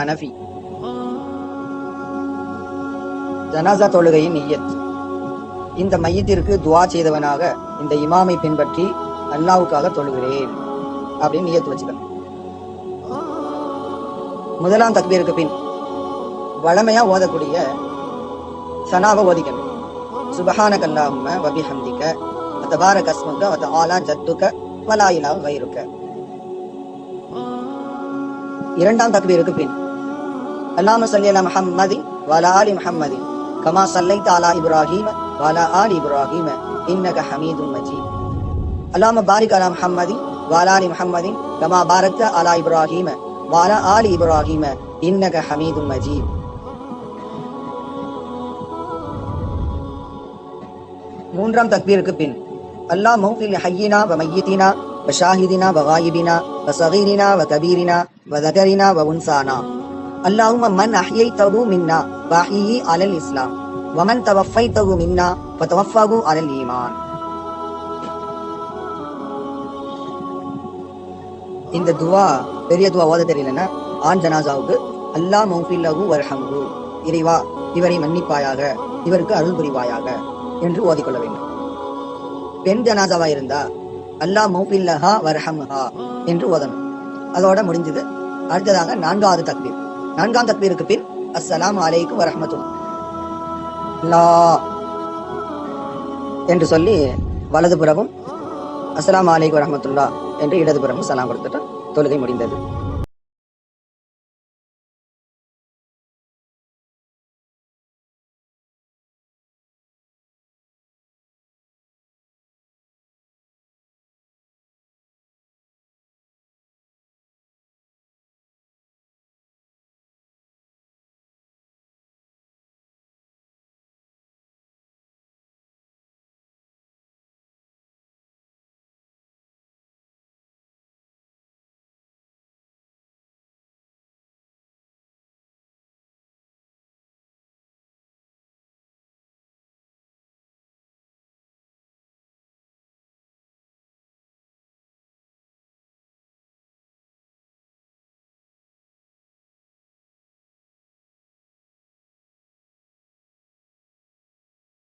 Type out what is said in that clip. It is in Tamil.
ஹனஃபி ஜனாசா தொழுகையின் நியத் இந்த மையத்திற்கு துவா செய்தவனாக இந்த இமாமை பின்பற்றி அல்லாவுக்காக தொழுகிறேன் அப்படின்னு நியத்து வச்சுக்கணும். முதலாம் தக்பீருக்கு பின் வளமையா ஓதக்கூடிய சனாவை ஓதிக்கணும். சுபஹான கல்லாம வபி வபிஹம்திக அத்தபார அஸ்முக அத்த ஆலா ஜத்துக்க இலாஹ கைருக்க. இரண்டாம் தக்பீருக்கு பின் அல்லாம சல்லி முஹம்மதி வலா அலி முஹம்மதி. கமா சல்லைத் அலா இப்ராஹிம வலா ஆலி இப்ராஹிம. இன்னக ஹமீதும் மஜீத். அல்லாம பாரிக் அலா முஹம்மதி வலா அலி முஹம்மதி. கமா பாரத் அலா இப்ராஹிம வலா ஆலி இப்ராஹிம. இன்னக ஹமீதும் மஜீத். மூன்றாம் தக்பீருக்கு பின். அல்லாஹ் மௌஃபில் ஹையினா வ மையத்தினா வ ஷாஹிதினா வ வாயிபினா வ சகீரினா வ கபீரினா வ தகரினா வ உன்சானா. அல்லாஹும மன் அஹ்யை தகு மின்னா வஹியி அலல் இஸ்லாம். வமன் தவஃபை தகு மின்னா பதவஃபாகு அலல் ஈமான். இந்த துவா பெரிய துவா ஓத தெரியலன்னா ஆண் ஜனாசாவுக்கு அல்லா மௌஃபில்லகு வர்ஹங்கு இறைவா இவரை மன்னிப்பாயாக இவருக்கு அருள் புரிவாயாக என்று ஓதிக்கொள்ள வேண்டும். பெண் ஜனாசாவா இருந்தா அல்லாஹ் மௌபில்லஹா வர்ஹம்ஹா என்று ஓதணும். அதோட முடிஞ்சது. அடுத்ததாக நான்காவது தக்பீர். நான்காம் தக்பீருக்கு பின் அஸ்ஸலாமு அலைக்கும் வரஹ்மத்துல்லா என்று சொல்லி வலதுபுறமும் அஸ்லாம் அலைக்கும் வரமத்துல்லா என்று இடதுபுறமும் சலாம் கொடுத்துட்டு தொழுகை முடிந்தது.